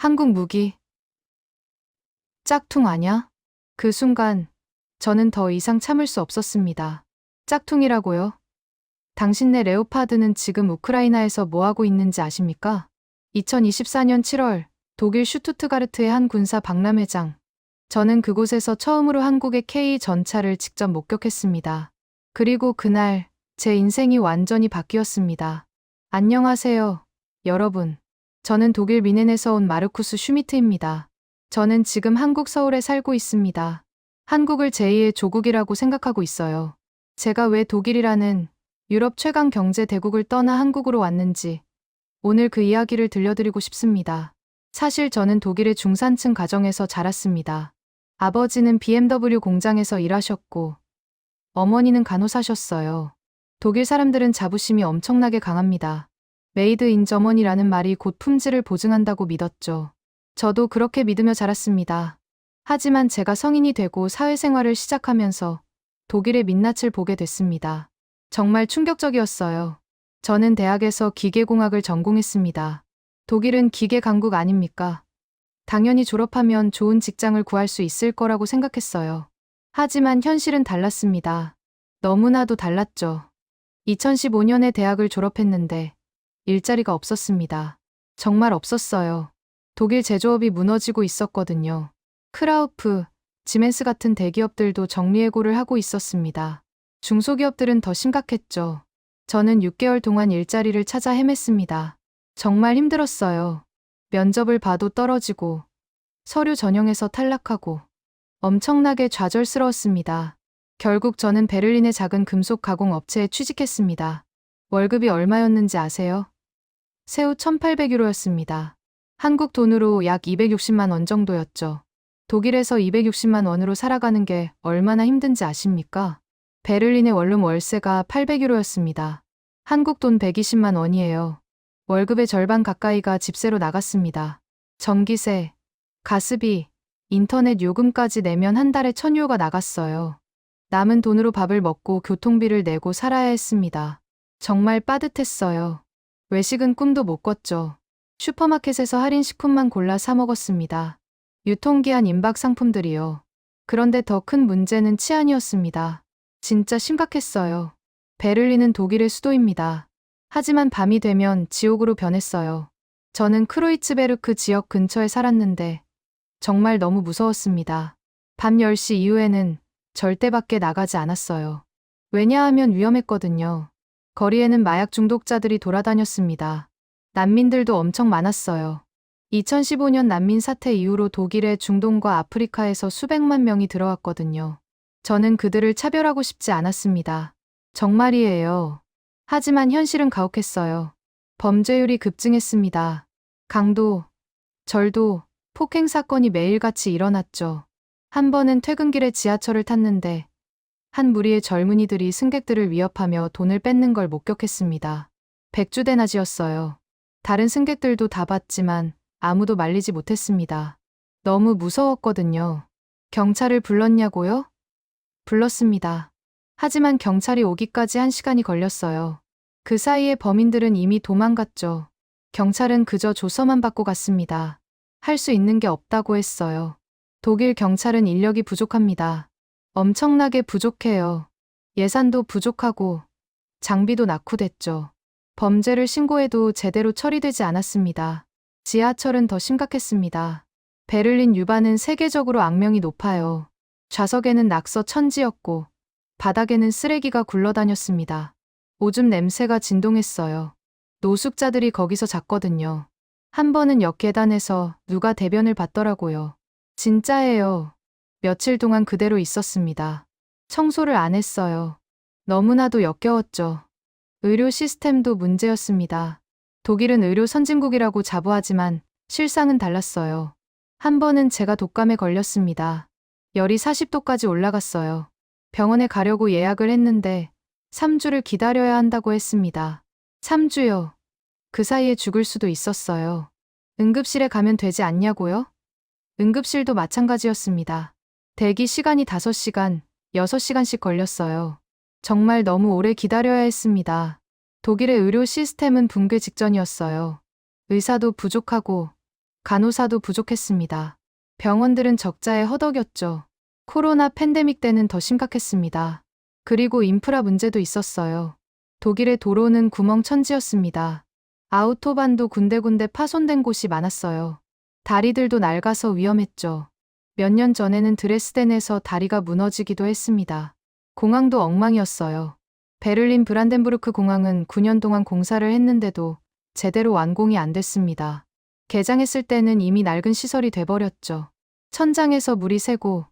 한국 무기. 짝퉁 아냐? 그 순간 저는 더 이상 참을 수 없었습니다. 짝퉁이라고요? 당신네 레오파드는 지금 우크라이나에서 뭐하고 있는지 아십니까? 2024년 7월 독일 슈투트가르트의 한 군사 박람회장. 저는 그곳에서 처음으로 한국의 K 전차를 직접 목격했습니다. 그리고 그날 제 인생이 완전히 바뀌었습니다. 안녕하세요, 여러분. 저는 독일 미넨에서 온 마르쿠스 슈미트입니다. 저는 지금 한국 서울에 살고 있습니다. 한국을 제2의 조국이라고 생각하고 있어요. 제가 왜 독일이라는 유럽 최강 경제 대국을 떠나 한국으로 왔는지 오늘 그 이야기를 들려드리고 싶습니다. 사실 저는 독일의 중산층 가정에서 자랐습니다. 아버지는 BMW 공장에서 일하셨고 어머니는 간호사셨어요. 독일 사람들은 자부심이 엄청나게 강합니다. 메이드 인 저머니라는 말이 곧 품질을 보증한다고 믿었죠. 저도 그렇게 믿으며 자랐습니다. 하지만 제가 성인이 되고 사회생활을 시작하면서 독일의 민낯을 보게 됐습니다. 정말 충격적이었어요. 저는 대학에서 기계공학을 전공했습니다. 독일은 기계 강국 아닙니까? 당연히 졸업하면 좋은 직장을 구할 수 있을 거라고 생각했어요. 하지만 현실은 달랐습니다. 너무나도 달랐죠. 2015년에 대학을 졸업했는데 일자리가 없었습니다. 정말 없었어요. 독일 제조업이 무너지고 있었거든요. 크라우프, 지멘스 같은 대기업들도 정리해고를 하고 있었습니다. 중소기업들은 더 심각했죠. 저는 6개월 동안 일자리를 찾아 헤맸습니다. 정말 힘들었어요. 면접을 봐도 떨어지고, 서류 전형에서 탈락하고, 엄청나게 좌절스러웠습니다. 결국 저는 베를린의 작은 금속 가공 업체에 취직했습니다. 월급이 얼마였는지 아세요? 새우 1800유로였습니다. 한국 돈으로 약 260만 원 정도였죠. 독일에서 260만 원으로 살아가는 게 얼마나 힘든지 아십니까? 베를린의 원룸 월세가 800유로였습니다. 한국 돈 120만 원이에요. 월급의 절반 가까이가 집세로 나갔습니다. 전기세, 가스비, 인터넷 요금까지 내면 한 달에 1000유로가 나갔어요. 남은 돈으로 밥을 먹고 교통비를 내고 살아야 했습니다. 정말 빠듯했어요. 외식은 꿈도 못 꿨죠. 슈퍼마켓에서 할인 식품만 골라 사 먹었습니다. 유통기한 임박 상품들이요. 그런데 더 큰 문제는 치안이었습니다. 진짜 심각했어요. 베를린은 독일의 수도입니다. 하지만 밤이 되면 지옥으로 변했어요. 저는 크로이츠베르크 지역 근처에 살았는데 정말 너무 무서웠습니다. 밤 10시 이후에는 절대 밖에 나가지 않았어요. 왜냐하면 위험했거든요. 거리에는 마약 중독자들이 돌아다녔습니다. 난민들도 엄청 많았어요. 2015년 난민 사태 이후로 독일의 중동과 아프리카에서 수백만 명이 들어왔거든요. 저는 그들을 차별하고 싶지 않았습니다. 정말이에요. 하지만 현실은 가혹했어요. 범죄율이 급증했습니다. 강도, 절도, 폭행 사건이 매일같이 일어났죠. 한 번은 퇴근길에 지하철을 탔는데 한 무리의 젊은이들이 승객들을 위협하며 돈을 뺏는 걸 목격했습니다. 백주대낮이었어요. 다른 승객들도 다 봤지만 아무도 말리지 못했습니다. 너무 무서웠거든요. 경찰을 불렀냐고요? 불렀습니다. 하지만 경찰이 오기까지 한 시간이 걸렸어요. 그 사이에 범인들은 이미 도망갔죠. 경찰은 그저 조서만 받고 갔습니다. 할 수 있는 게 없다고 했어요. 독일 경찰은 인력이 부족합니다. 엄청나게 부족해요. 예산도 부족하고 장비도 낙후됐죠. 범죄를 신고해도 제대로 처리되지 않았습니다. 지하철은 더 심각했습니다. 베를린 유바는 세계적으로 악명이 높아요. 좌석에는 낙서 천지였고 바닥에는 쓰레기가 굴러다녔습니다. 오줌 냄새가 진동했어요. 노숙자들이 거기서 잤거든요. 한 번은 역 계단에서 누가 대변을 봤더라고요. 진짜예요. 며칠 동안 그대로 있었습니다. 청소를 안 했어요. 너무나도 역겨웠죠. 의료 시스템도 문제였습니다. 독일은 의료 선진국이라고 자부하지만 실상은 달랐어요. 한 번은 제가 독감에 걸렸습니다. 열이 40도까지 올라갔어요. 병원에 가려고 예약을 했는데 3주를 기다려야 한다고 했습니다. 3주요. 그 사이에 죽을 수도 있었어요. 응급실에 가면 되지 않냐고요? 응급실도 마찬가지였습니다. 대기 시간이 5시간, 6시간씩 걸렸어요. 정말 너무 오래 기다려야 했습니다. 독일의 의료 시스템은 붕괴 직전이었어요. 의사도 부족하고, 간호사도 부족했습니다. 병원들은 적자에 허덕였죠. 코로나 팬데믹 때는 더 심각했습니다. 그리고 인프라 문제도 있었어요. 독일의 도로는 구멍천지였습니다. 아우토반도 군데군데 파손된 곳이 많았어요. 다리들도 낡아서 위험했죠. 몇 년 전에는 드레스덴에서 다리가 무너지기도 했습니다. 공항도 엉망이었어요. 베를린 브란덴부르크 공항은 9년 동안 공사를 했는데도 제대로 완공이 안 됐습니다. 개장했을 때는 이미 낡은 시설이 돼버렸죠. 천장에서 물이 새고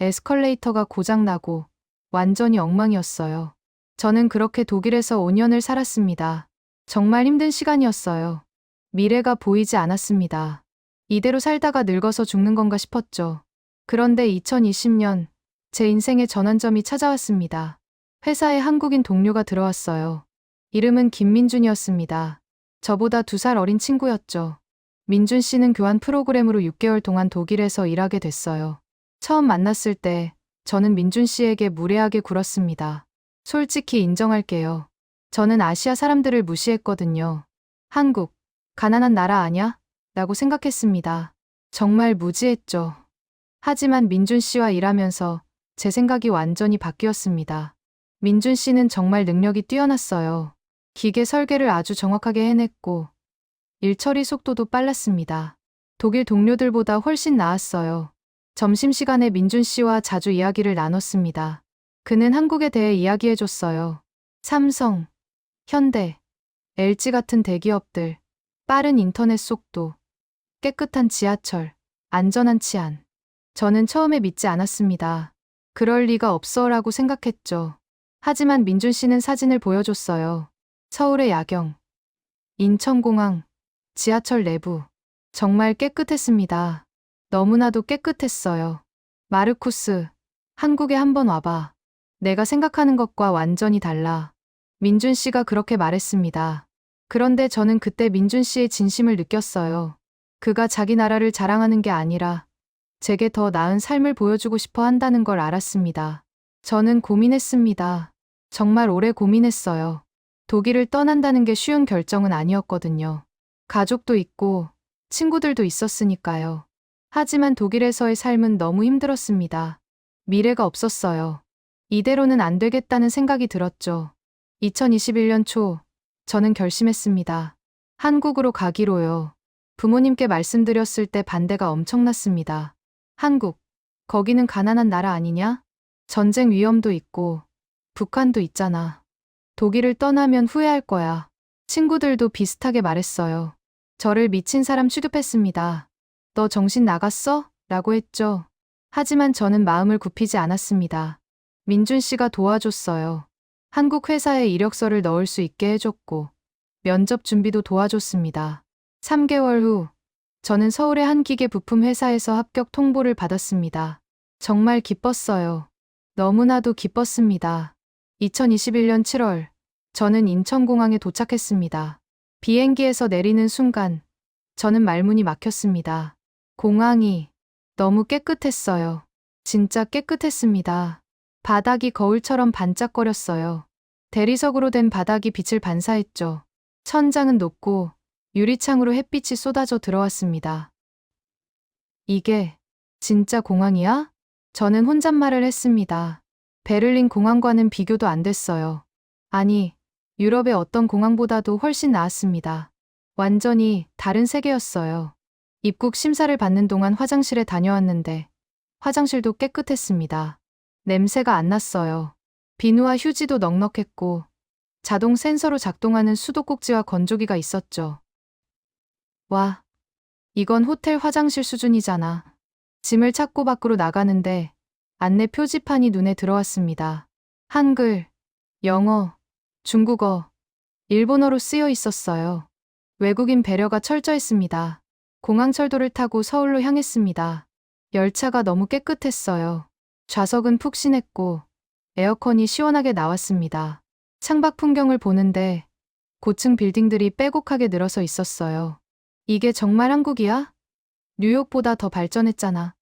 에스컬레이터가 고장나고 완전히 엉망이었어요. 저는 그렇게 독일에서 5년을 살았습니다. 정말 힘든 시간이었어요. 미래가 보이지 않았습니다. 이대로 살다가 늙어서 죽는 건가 싶었죠. 그런데 2020년 제 인생의 전환점이 찾아왔습니다. 회사에 한국인 동료가 들어왔어요. 이름은 김민준이었습니다. 저보다 두 살 어린 친구였죠. 민준 씨는 교환 프로그램으로 6개월 동안 독일에서 일하게 됐어요. 처음 만났을 때 저는 민준 씨에게 무례하게 굴었습니다. 솔직히 인정할게요. 저는 아시아 사람들을 무시했거든요. 한국, 가난한 나라 아냐? 라고 생각했습니다. 정말 무지했죠. 하지만 민준 씨와 일하면서 제 생각이 완전히 바뀌었습니다. 민준 씨는 정말 능력이 뛰어났어요. 기계 설계를 아주 정확하게 해냈고, 일 처리 속도도 빨랐습니다. 독일 동료들보다 훨씬 나았어요. 점심시간에 민준 씨와 자주 이야기를 나눴습니다. 그는 한국에 대해 이야기해줬어요. 삼성, 현대, LG 같은 대기업들, 빠른 인터넷 속도, 깨끗한 지하철, 안전한 치안. 저는 처음에 믿지 않았습니다. 그럴 리가 없어라고 생각했죠. 하지만 민준 씨는 사진을 보여줬어요. 서울의 야경, 인천공항, 지하철 내부. 정말 깨끗했습니다. 너무나도 깨끗했어요. 마르쿠스, 한국에 한번 와봐. 내가 생각하는 것과 완전히 달라. 민준 씨가 그렇게 말했습니다. 그런데 저는 그때 민준 씨의 진심을 느꼈어요. 그가 자기 나라를 자랑하는 게 아니라 제게 더 나은 삶을 보여주고 싶어 한다는 걸 알았습니다. 저는 고민했습니다. 정말 오래 고민했어요. 독일을 떠난다는 게 쉬운 결정은 아니었거든요. 가족도 있고 친구들도 있었으니까요. 하지만 독일에서의 삶은 너무 힘들었습니다. 미래가 없었어요. 이대로는 안 되겠다는 생각이 들었죠. 2021년 초, 저는 결심했습니다. 한국으로 가기로요. 부모님께 말씀드렸을 때 반대가 엄청났습니다. 한국, 거기는 가난한 나라 아니냐? 전쟁 위험도 있고, 북한도 있잖아. 독일을 떠나면 후회할 거야. 친구들도 비슷하게 말했어요. 저를 미친 사람 취급했습니다. 너 정신 나갔어? 라고 했죠. 하지만 저는 마음을 굽히지 않았습니다. 민준 씨가 도와줬어요. 한국 회사에 이력서를 넣을 수 있게 해줬고, 면접 준비도 도와줬습니다. 3개월 후, 저는 서울의 한 기계 부품 회사에서 합격 통보를 받았습니다. 정말 기뻤어요. 너무나도 기뻤습니다. 2021년 7월, 저는 인천공항에 도착했습니다. 비행기에서 내리는 순간, 저는 말문이 막혔습니다. 공항이 너무 깨끗했어요. 진짜 깨끗했습니다. 바닥이 거울처럼 반짝거렸어요. 대리석으로 된 바닥이 빛을 반사했죠. 천장은 높고 유리창으로 햇빛이 쏟아져 들어왔습니다. 이게 진짜 공항이야? 저는 혼잣말을 했습니다. 베를린 공항과는 비교도 안 됐어요. 아니, 유럽의 어떤 공항보다도 훨씬 나았습니다. 완전히 다른 세계였어요. 입국 심사를 받는 동안 화장실에 다녀왔는데 화장실도 깨끗했습니다. 냄새가 안 났어요. 비누와 휴지도 넉넉했고 자동 센서로 작동하는 수도꼭지와 건조기가 있었죠. 와, 이건 호텔 화장실 수준이잖아. 짐을 찾고 밖으로 나가는데 안내 표지판이 눈에 들어왔습니다. 한글, 영어, 중국어, 일본어로 쓰여 있었어요. 외국인 배려가 철저했습니다. 공항철도를 타고 서울로 향했습니다. 열차가 너무 깨끗했어요. 좌석은 푹신했고 에어컨이 시원하게 나왔습니다. 창밖 풍경을 보는데 고층 빌딩들이 빼곡하게 늘어서 있었어요. 이게 정말 한국이야? 뉴욕보다 더 발전했잖아.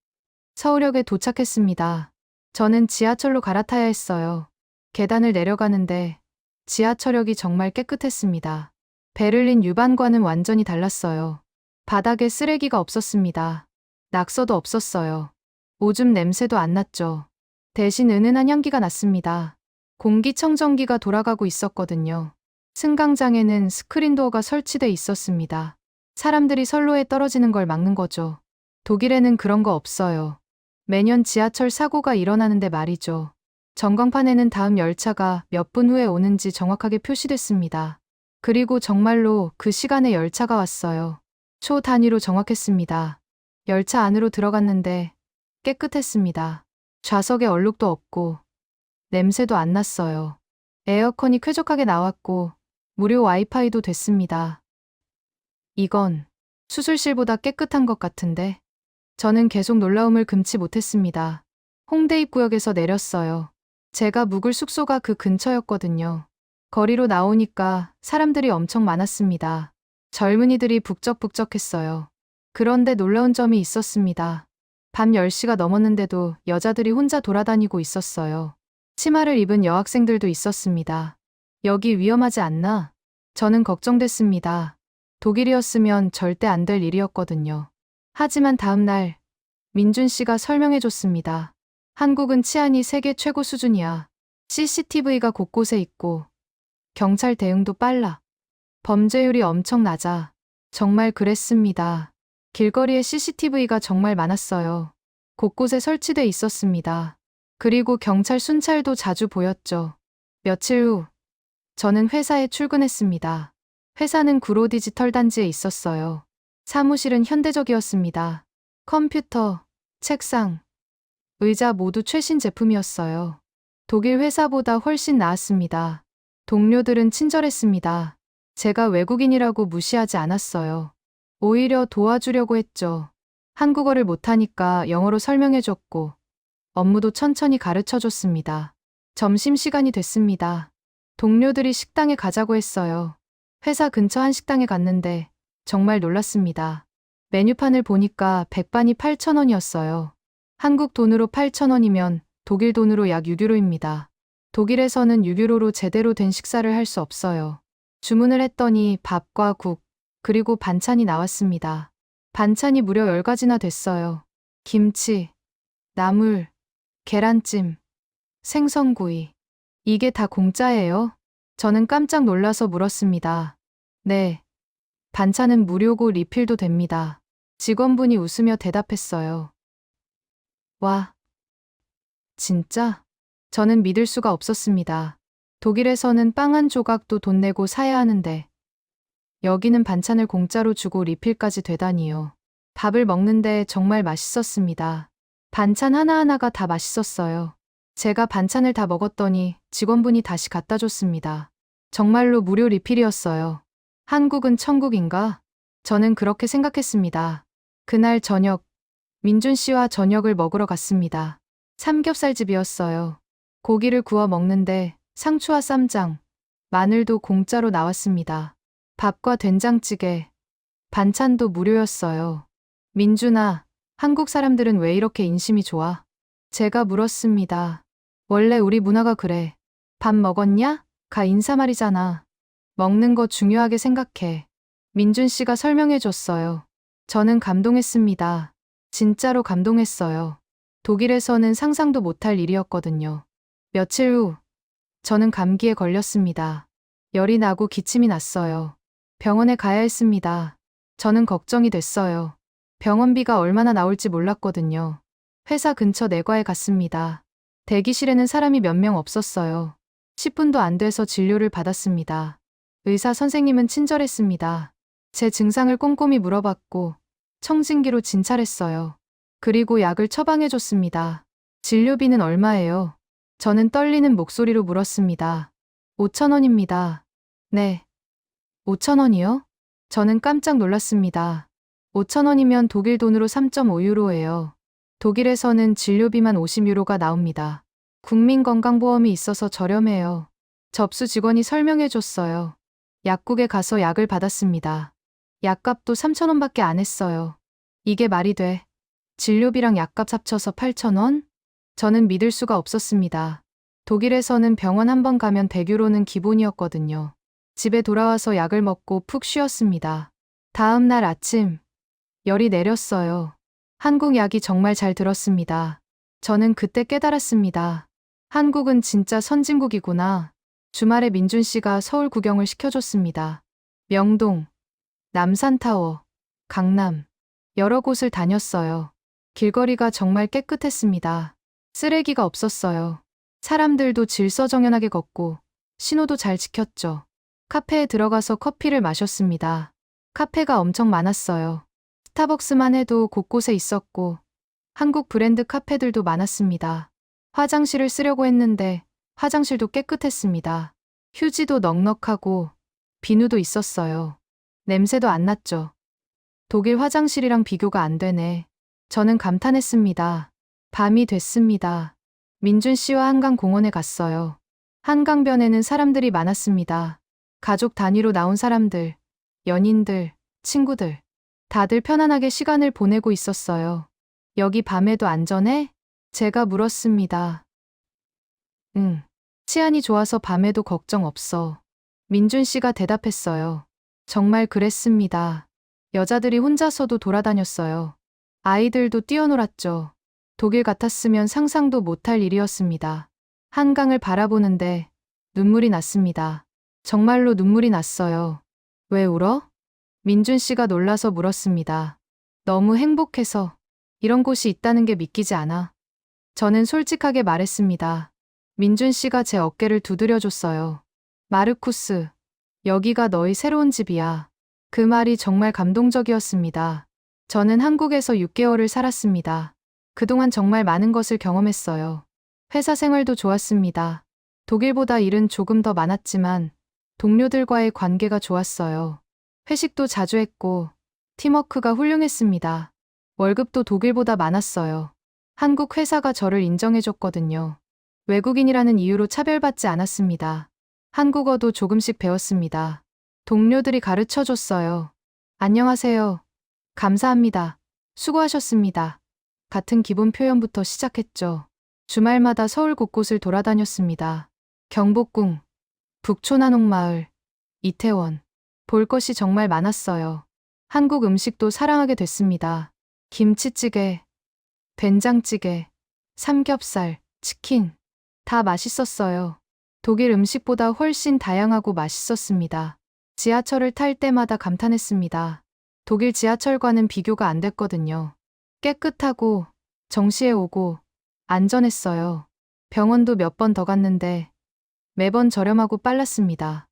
서울역에 도착했습니다. 저는 지하철로 갈아타야 했어요. 계단을 내려가는데 지하철역이 정말 깨끗했습니다. 베를린 유반과는 완전히 달랐어요. 바닥에 쓰레기가 없었습니다. 낙서도 없었어요. 오줌 냄새도 안 났죠. 대신 은은한 향기가 났습니다. 공기청정기가 돌아가고 있었거든요. 승강장에는 스크린도어가 설치돼 있었습니다. 사람들이 선로에 떨어지는 걸 막는 거죠. 독일에는 그런 거 없어요. 매년 지하철 사고가 일어나는데 말이죠. 전광판에는 다음 열차가 몇 분 후에 오는지 정확하게 표시됐습니다. 그리고 정말로 그 시간에 열차가 왔어요. 초 단위로 정확했습니다. 열차 안으로 들어갔는데 깨끗했습니다. 좌석에 얼룩도 없고 냄새도 안 났어요. 에어컨이 쾌적하게 나왔고 무료 와이파이도 됐습니다. 이건 수술실보다 깨끗한 것 같은데 저는 계속 놀라움을 금치 못했습니다. 홍대 입구역에서 내렸어요. 제가 묵을 숙소가 그 근처였거든요. 거리로 나오니까 사람들이 엄청 많았습니다. 젊은이들이 북적북적했어요. 그런데 놀라운 점이 있었습니다. 밤 10시가 넘었는데도 여자들이 혼자 돌아다니고 있었어요. 치마를 입은 여학생들도 있었습니다. 여기 위험하지 않나? 저는 걱정됐습니다. 독일이었으면 절대 안 될 일이었거든요. 하지만 다음날 민준 씨가 설명해 줬습니다. 한국은 치안이 세계 최고 수준이야. CCTV가 곳곳에 있고 경찰 대응도 빨라. 범죄율이 엄청 낮아. 정말 그랬습니다. 길거리에 CCTV가 정말 많았어요. 곳곳에 설치돼 있었습니다. 그리고 경찰 순찰도 자주 보였죠. 며칠 후, 저는 회사에 출근했습니다. 회사는 구로 디지털 단지에 있었어요. 사무실은 현대적이었습니다. 컴퓨터, 책상, 의자 모두 최신 제품이었어요. 독일 회사보다 훨씬 나았습니다. 동료들은 친절했습니다. 제가 외국인이라고 무시하지 않았어요. 오히려 도와주려고 했죠. 한국어를 못하니까 영어로 설명해줬고, 업무도 천천히 가르쳐 줬습니다. 점심시간이 됐습니다. 동료들이 식당에 가자고 했어요. 회사 근처 한 식당에 갔는데 정말 놀랐습니다. 메뉴판을 보니까 백반이 8,000원이었어요. 한국 돈으로 8,000원이면 독일 돈으로 약 6유로입니다. 독일에서는 6유로로 제대로 된 식사를 할 수 없어요. 주문을 했더니 밥과 국, 그리고 반찬이 나왔습니다. 반찬이 무려 10가지나 됐어요. 김치, 나물, 계란찜, 생선구이. 이게 다 공짜예요? 저는 깜짝 놀라서 물었습니다. 네. 반찬은 무료고 리필도 됩니다. 직원분이 웃으며 대답했어요. 와. 진짜? 저는 믿을 수가 없었습니다. 독일에서는 빵 한 조각도 돈 내고 사야 하는데, 여기는 반찬을 공짜로 주고 리필까지 되다니요. 밥을 먹는데 정말 맛있었습니다. 반찬 하나하나가 다 맛있었어요. 제가 반찬을 다 먹었더니 직원분이 다시 갖다 줬습니다. 정말로 무료 리필이었어요. 한국은 천국인가? 저는 그렇게 생각했습니다. 그날 저녁, 민준 씨와 저녁을 먹으러 갔습니다. 삼겹살집이었어요. 고기를 구워 먹는데 상추와 쌈장, 마늘도 공짜로 나왔습니다. 밥과 된장찌개, 반찬도 무료였어요. 민준아, 한국 사람들은 왜 이렇게 인심이 좋아? 제가 물었습니다. 원래 우리 문화가 그래. 밥 먹었냐? 가 인사말이잖아. 먹는 거 중요하게 생각해. 민준 씨가 설명해 줬어요. 저는 감동했습니다. 진짜로 감동했어요. 독일에서는 상상도 못할 일이었거든요. 며칠 후, 저는 감기에 걸렸습니다. 열이 나고 기침이 났어요. 병원에 가야 했습니다. 저는 걱정이 됐어요. 병원비가 얼마나 나올지 몰랐거든요. 회사 근처 내과에 갔습니다. 대기실에는 사람이 몇 명 없었어요. 10분도 안 돼서 진료를 받았습니다. 의사 선생님은 친절했습니다. 제 증상을 꼼꼼히 물어봤고 청진기로 진찰했어요. 그리고 약을 처방해줬습니다. 진료비는 얼마예요? 저는 떨리는 목소리로 물었습니다. 5천원입니다. 네. 5천원이요? 저는 깜짝 놀랐습니다. 5천원이면 독일 돈으로 3.5유로예요. 독일에서는 진료비만 50유로가 나옵니다. 국민건강보험이 있어서 저렴해요. 접수 직원이 설명해 줬어요. 약국에 가서 약을 받았습니다. 약값도 3,000원밖에 안 했어요. 이게 말이 돼. 진료비랑 약값 합쳐서 8,000원? 저는 믿을 수가 없었습니다. 독일에서는 병원 한 번 가면 100유로는 기본이었거든요. 집에 돌아와서 약을 먹고 푹 쉬었습니다. 다음 날 아침, 열이 내렸어요. 한국 약이 정말 잘 들었습니다. 저는 그때 깨달았습니다. 한국은 진짜 선진국이구나. 주말에 민준 씨가 서울 구경을 시켜줬습니다. 명동, 남산타워, 강남, 여러 곳을 다녔어요. 길거리가 정말 깨끗했습니다. 쓰레기가 없었어요. 사람들도 질서정연하게 걷고 신호도 잘 지켰죠. 카페에 들어가서 커피를 마셨습니다. 카페가 엄청 많았어요. 스타벅스만 해도 곳곳에 있었고 한국 브랜드 카페들도 많았습니다. 화장실을 쓰려고 했는데 화장실도 깨끗했습니다. 휴지도 넉넉하고 비누도 있었어요. 냄새도 안 났죠. 독일 화장실이랑 비교가 안 되네. 저는 감탄했습니다. 밤이 됐습니다. 민준 씨와 한강 공원에 갔어요. 한강변에는 사람들이 많았습니다. 가족 단위로 나온 사람들, 연인들, 친구들. 다들 편안하게 시간을 보내고 있었어요. 여기 밤에도 안전해? 제가 물었습니다. 응. 치안이 좋아서 밤에도 걱정 없어. 민준 씨가 대답했어요. 정말 그랬습니다. 여자들이 혼자서도 돌아다녔어요. 아이들도 뛰어놀았죠. 독일 같았으면 상상도 못할 일이었습니다. 한강을 바라보는데 눈물이 났습니다. 정말로 눈물이 났어요. 왜 울어? 민준 씨가 놀라서 물었습니다. 너무 행복해서 이런 곳이 있다는 게 믿기지 않아. 저는 솔직하게 말했습니다. 민준 씨가 제 어깨를 두드려줬어요. 마르쿠스, 여기가 너희 새로운 집이야. 그 말이 정말 감동적이었습니다. 저는 한국에서 6개월을 살았습니다. 그동안 정말 많은 것을 경험했어요. 회사 생활도 좋았습니다. 독일보다 일은 조금 더 많았지만 동료들과의 관계가 좋았어요. 회식도 자주 했고 팀워크가 훌륭했습니다. 월급도 독일보다 많았어요. 한국 회사가 저를 인정해줬거든요. 외국인이라는 이유로 차별받지 않았습니다. 한국어도 조금씩 배웠습니다. 동료들이 가르쳐 줬어요. 안녕하세요. 감사합니다. 수고하셨습니다. 같은 기본 표현부터 시작했죠. 주말마다 서울 곳곳을 돌아다녔습니다. 경복궁, 북촌한옥마을, 이태원. 볼 것이 정말 많았어요. 한국 음식도 사랑하게 됐습니다. 김치찌개, 된장찌개, 삼겹살, 치킨. 다 맛있었어요. 독일 음식보다 훨씬 다양하고 맛있었습니다. 지하철을 탈 때마다 감탄했습니다. 독일 지하철과는 비교가 안 됐거든요. 깨끗하고 정시에 오고 안전했어요. 병원도 몇 번 더 갔는데 매번 저렴하고 빨랐습니다.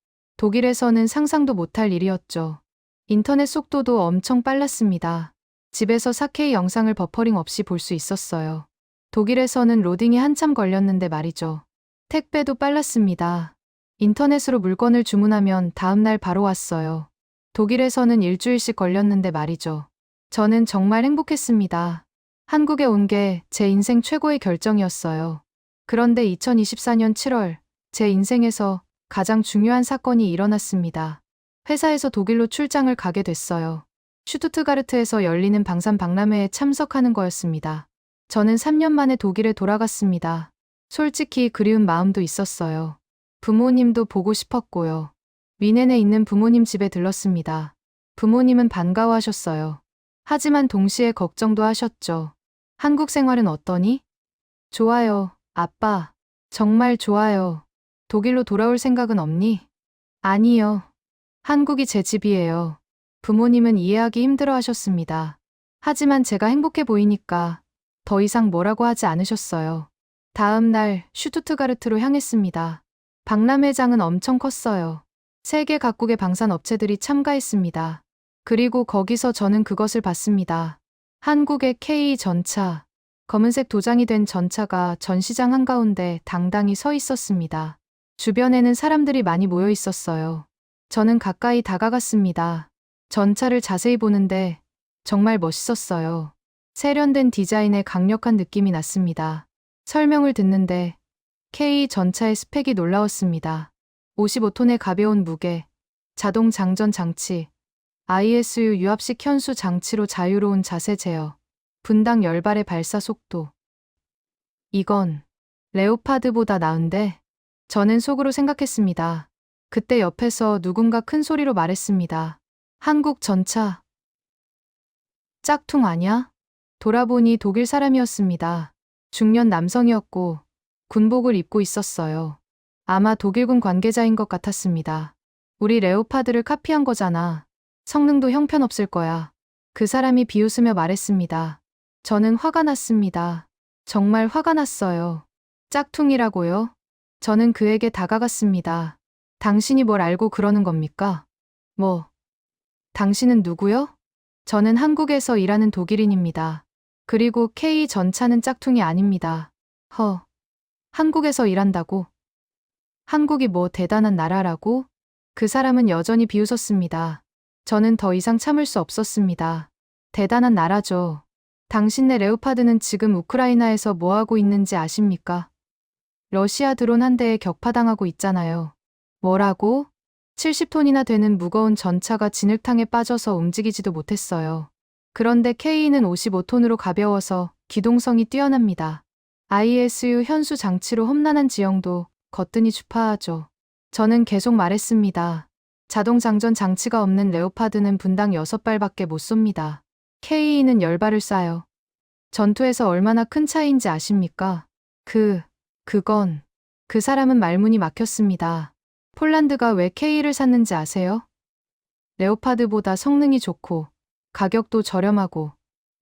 독일에서는 상상도 못할 일이었죠. 인터넷 속도도 엄청 빨랐습니다. 집에서 4K 영상을 버퍼링 없이 볼 수 있었어요. 독일에서는 로딩이 한참 걸렸는데 말이죠. 택배도 빨랐습니다. 인터넷으로 물건을 주문하면 다음날 바로 왔어요. 독일에서는 일주일씩 걸렸는데 말이죠. 저는 정말 행복했습니다. 한국에 온 게 제 인생 최고의 결정이었어요. 그런데 2024년 7월, 제 인생에서 가장 중요한 사건이 일어났습니다. 회사에서 독일로 출장을 가게 됐어요. 슈투트가르트에서 열리는 방산 박람회에 참석하는 거였습니다. 저는 3년 만에 독일에 돌아갔습니다. 솔직히 그리운 마음도 있었어요. 부모님도 보고 싶었고요. 위넨에 있는 부모님 집에 들렀습니다. 부모님은 반가워하셨어요. 하지만 동시에 걱정도 하셨죠. 한국 생활은 어떠니? 좋아요, 아빠. 정말 좋아요. 독일로 돌아올 생각은 없니? 아니요. 한국이 제 집이에요. 부모님은 이해하기 힘들어 하셨습니다. 하지만 제가 행복해 보이니까 더 이상 뭐라고 하지 않으셨어요. 다음 날 슈투트가르트로 향했습니다. 박람회장은 엄청 컸어요. 세계 각국의 방산 업체들이 참가했습니다. 그리고 거기서 저는 그것을 봤습니다. 한국의 K 전차, 검은색 도장이 된 전차가 전시장 한가운데 당당히 서 있었습니다. 주변에는 사람들이 많이 모여 있었어요. 저는 가까이 다가갔습니다. 전차를 자세히 보는데 정말 멋있었어요. 세련된 디자인에 강력한 느낌이 났습니다. 설명을 듣는데 K 전차의 스펙이 놀라웠습니다. 55톤의 가벼운 무게, 자동 장전 장치, ISU 유압식 현수 장치로 자유로운 자세 제어, 분당 열발의 발사 속도. 이건 레오파드보다 나은데? 저는 속으로 생각했습니다. 그때 옆에서 누군가 큰 소리로 말했습니다. 한국 전차. 짝퉁 아냐? 돌아보니 독일 사람이었습니다. 중년 남성이었고 군복을 입고 있었어요. 아마 독일군 관계자인 것 같았습니다. 우리 레오파드를 카피한 거잖아. 성능도 형편없을 거야. 그 사람이 비웃으며 말했습니다. 저는 화가 났습니다. 정말 화가 났어요. 짝퉁이라고요? 저는 그에게 다가갔습니다. 당신이 뭘 알고 그러는 겁니까? 뭐, 당신은 누구요? 저는 한국에서 일하는 독일인입니다. 그리고 K 전차는 짝퉁이 아닙니다. 허, 한국에서 일한다고? 한국이 뭐 대단한 나라라고? 그 사람은 여전히 비웃었습니다. 저는 더 이상 참을 수 없었습니다. 대단한 나라죠. 당신네 레오파드는 지금 우크라이나에서 뭐 하고 있는지 아십니까? 러시아 드론 한 대에 격파당하고 있잖아요. 뭐라고? 70톤이나 되는 무거운 전차가 진흙탕에 빠져서 움직이지도 못했어요. 그런데 K는 55톤으로 가벼워서 기동성이 뛰어납니다. ISU 현수 장치로 험난한 지형도 거뜬히 주파하죠. 저는 계속 말했습니다. 자동 장전 장치가 없는 레오파드는 분당 6발밖에 못 쏩니다. K는 10발을 쏴요. 전투에서 얼마나 큰 차이인지 아십니까? 그, 그건, 그 사람은 말문이 막혔습니다. 폴란드가 왜 K를 샀는지 아세요? 레오파드보다 성능이 좋고, 가격도 저렴하고,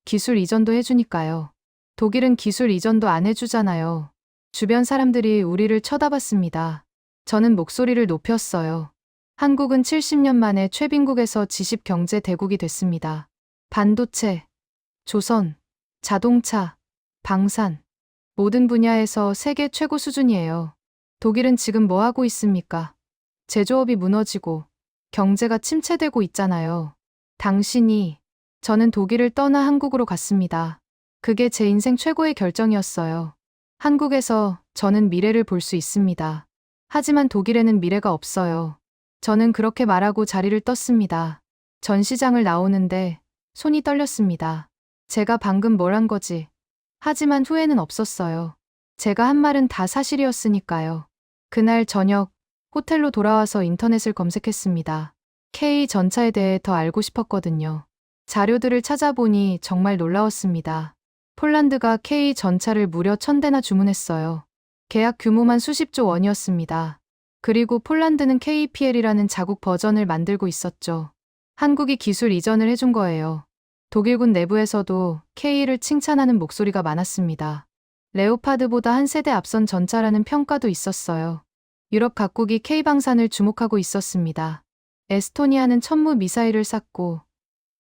기술 이전도 해주니까요. 독일은 기술 이전도 안 해주잖아요. 주변 사람들이 우리를 쳐다봤습니다. 저는 목소리를 높였어요. 한국은 70년 만에 최빈국에서 지식 경제 대국이 됐습니다. 반도체, 조선, 자동차, 방산, 모든 분야에서 세계 최고 수준이에요. 독일은 지금 뭐 하고 있습니까? 제조업이 무너지고 경제가 침체되고 있잖아요. 당신이, 저는 독일을 떠나 한국으로 갔습니다. 그게 제 인생 최고의 결정이었어요. 한국에서 저는 미래를 볼 수 있습니다. 하지만 독일에는 미래가 없어요. 저는 그렇게 말하고 자리를 떴습니다. 전시장을 나오는데 손이 떨렸습니다. 제가 방금 뭘 한 거지. 하지만 후회는 없었어요. 제가 한 말은 다 사실이었으니까요. 그날 저녁 호텔로 돌아와서 인터넷을 검색했습니다. K 전차에 대해 더 알고 싶었거든요. 자료들을 찾아보니 정말 놀라웠습니다. 폴란드가 K 전차를 무려 천대나 주문했어요. 계약 규모만 수십조 원이었습니다. 그리고 폴란드는 KPL이라는 자국 버전을 만들고 있었죠. 한국이 기술 이전을 해준 거예요. 독일군 내부에서도 K를 칭찬하는 목소리가 많았습니다. 레오파드보다 한 세대 앞선 전차라는 평가도 있었어요. 유럽 각국이 K방산을 주목하고 있었습니다. 에스토니아는 천무 미사일을 쐈고,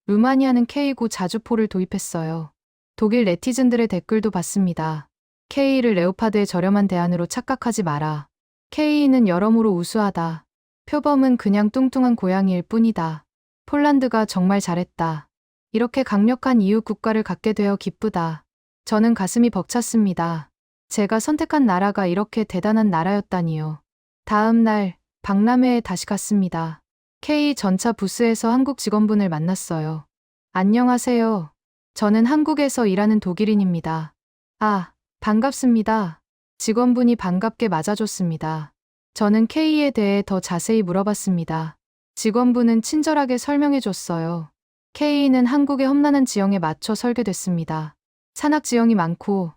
루마니아는 K9 자주포를 도입했어요. 독일 네티즌들의 댓글도 봤습니다. K를 레오파드의 저렴한 대안으로 착각하지 마라. K는 여러모로 우수하다. 표범은 그냥 뚱뚱한 고양이일 뿐이다. 폴란드가 정말 잘했다. 이렇게 강력한 이웃 국가를 갖게 되어 기쁘다. 저는 가슴이 벅찼습니다. 제가 선택한 나라가 이렇게 대단한 나라였다니요. 다음 날 박람회에 다시 갔습니다. K 전차 부스에서 한국 직원분을 만났어요. 안녕하세요. 저는 한국에서 일하는 독일인입니다. 아, 반갑습니다. 직원분이 반갑게 맞아줬습니다. 저는 K에 대해 더 자세히 물어봤습니다. 직원분은 친절하게 설명해줬어요. K는 한국의 험난한 지형에 맞춰 설계됐습니다. 산악 지형이 많고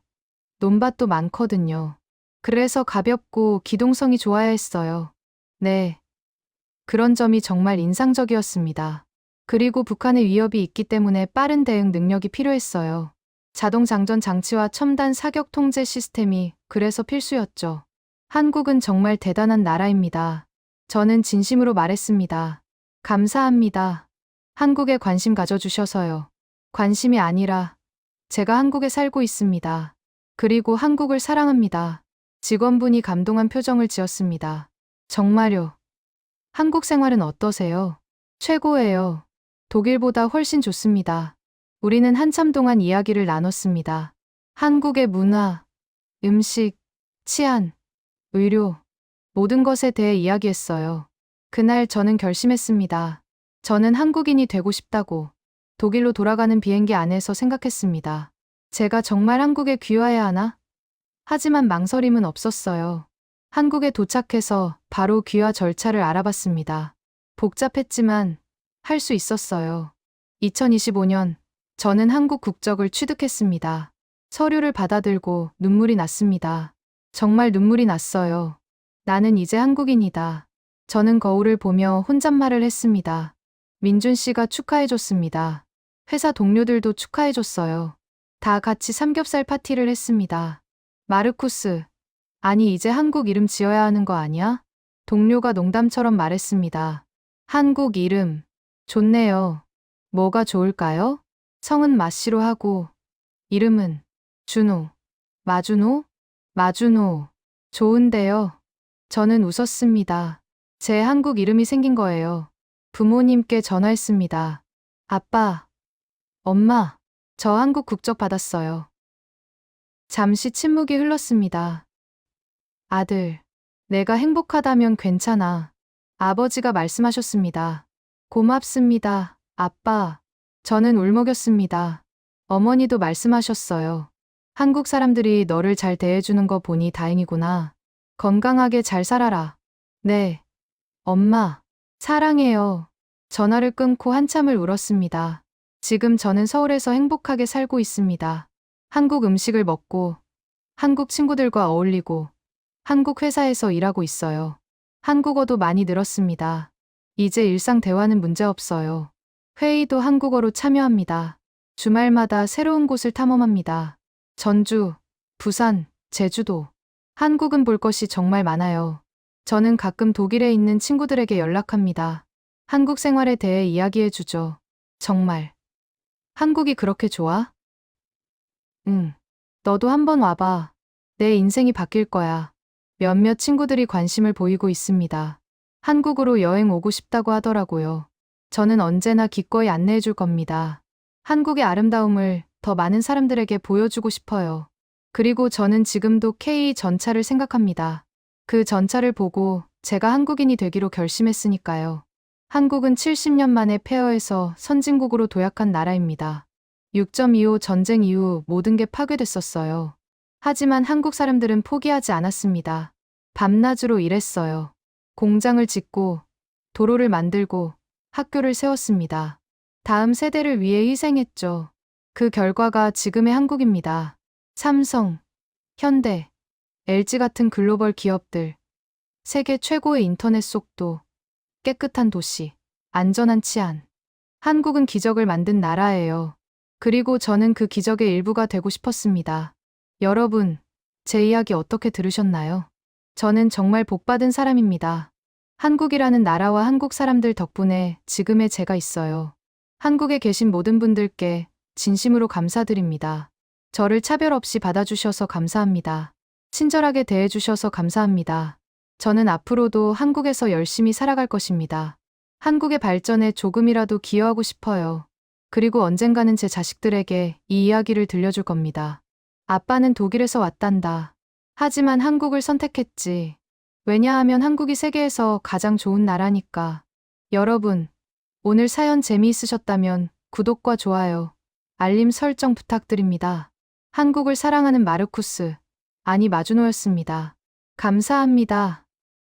논밭도 많거든요. 그래서 가볍고 기동성이 좋아야 했어요. 네. 그런 점이 정말 인상적이었습니다. 그리고 북한의 위협이 있기 때문에 빠른 대응 능력이 필요했어요. 자동 장전 장치와 첨단 사격 통제 시스템이 그래서 필수였죠. 한국은 정말 대단한 나라입니다. 저는 진심으로 말했습니다. 감사합니다. 한국에 관심 가져주셔서요. 관심이 아니라 제가 한국에 살고 있습니다. 그리고 한국을 사랑합니다. 직원분이 감동한 표정을 지었습니다. 정말요. 한국 생활은 어떠세요? 최고예요. 독일보다 훨씬 좋습니다. 우리는 한참 동안 이야기를 나눴습니다. 한국의 문화, 음식, 치안, 의료, 모든 것에 대해 이야기했어요. 그날 저는 결심했습니다. 저는 한국인이 되고 싶다고 독일로 돌아가는 비행기 안에서 생각했습니다. 제가 정말 한국에 귀화해야 하나? 하지만 망설임은 없었어요. 한국에 도착해서 바로 귀화 절차를 알아봤습니다. 복잡했지만 할 수 있었어요. 2025년 저는 한국 국적을 취득했습니다. 서류를 받아들고 눈물이 났습니다. 정말 눈물이 났어요. 나는 이제 한국인이다. 저는 거울을 보며 혼잣말을 했습니다. 민준 씨가 축하해줬습니다. 회사 동료들도 축하해줬어요. 다 같이 삼겹살 파티를 했습니다. 마르쿠스. 아니, 이제 한국 이름 지어야 하는 거 아니야? 동료가 농담처럼 말했습니다. 한국 이름. 좋네요. 뭐가 좋을까요? 성은 마씨로 하고, 이름은 준호. 마준호? 마준호. 좋은데요. 저는 웃었습니다. 제 한국 이름이 생긴 거예요. 부모님께 전화했습니다. 아빠, 엄마, 저 한국 국적 받았어요. 잠시 침묵이 흘렀습니다. 아들, 내가 행복하다면 괜찮아. 아버지가 말씀하셨습니다. 고맙습니다, 아빠. 저는 울먹였습니다. 어머니도 말씀하셨어요. 한국 사람들이 너를 잘 대해주는 거 보니 다행이구나. 건강하게 잘 살아라. 네. 엄마, 사랑해요. 전화를 끊고 한참을 울었습니다. 지금 저는 서울에서 행복하게 살고 있습니다. 한국 음식을 먹고, 한국 친구들과 어울리고, 한국 회사에서 일하고 있어요. 한국어도 많이 늘었습니다. 이제 일상 대화는 문제 없어요. 회의도 한국어로 참여합니다. 주말마다 새로운 곳을 탐험합니다. 전주, 부산, 제주도. 한국은 볼 것이 정말 많아요. 저는 가끔 독일에 있는 친구들에게 연락합니다. 한국 생활에 대해 이야기해 주죠. 정말. 한국이 그렇게 좋아? 응. 너도 한번 와봐. 내 인생이 바뀔 거야. 몇몇 친구들이 관심을 보이고 있습니다. 한국으로 여행 오고 싶다고 하더라고요. 저는 언제나 기꺼이 안내해 줄 겁니다. 한국의 아름다움을 더 많은 사람들에게 보여주고 싶어요. 그리고 저는 지금도 K 전차를 생각합니다. 그 전차를 보고 제가 한국인이 되기로 결심했으니까요. 한국은 70년 만에 폐허에서 선진국으로 도약한 나라입니다. 6.25 전쟁 이후 모든 게 파괴됐었어요. 하지만 한국 사람들은 포기하지 않았습니다. 밤낮으로 일했어요. 공장을 짓고, 도로를 만들고, 학교를 세웠습니다. 다음 세대를 위해 희생했죠. 그 결과가 지금의 한국입니다. 삼성, 현대, LG 같은 글로벌 기업들, 세계 최고의 인터넷 속도, 깨끗한 도시, 안전한 치안. 한국은 기적을 만든 나라예요. 그리고 저는 그 기적의 일부가 되고 싶었습니다. 여러분, 제 이야기 어떻게 들으셨나요? 저는 정말 복받은 사람입니다. 한국이라는 나라와 한국 사람들 덕분에 지금의 제가 있어요. 한국에 계신 모든 분들께 진심으로 감사드립니다. 저를 차별 없이 받아주셔서 감사합니다. 친절하게 대해주셔서 감사합니다. 저는 앞으로도 한국에서 열심히 살아갈 것입니다. 한국의 발전에 조금이라도 기여하고 싶어요. 그리고 언젠가는 제 자식들에게 이 이야기를 들려줄 겁니다. 아빠는 독일에서 왔단다. 하지만 한국을 선택했지. 왜냐하면 한국이 세계에서 가장 좋은 나라니까. 여러분, 오늘 사연 재미있으셨다면 구독과 좋아요, 알림 설정 부탁드립니다. 한국을 사랑하는 마르쿠스, 아니 마주노였습니다. 감사합니다.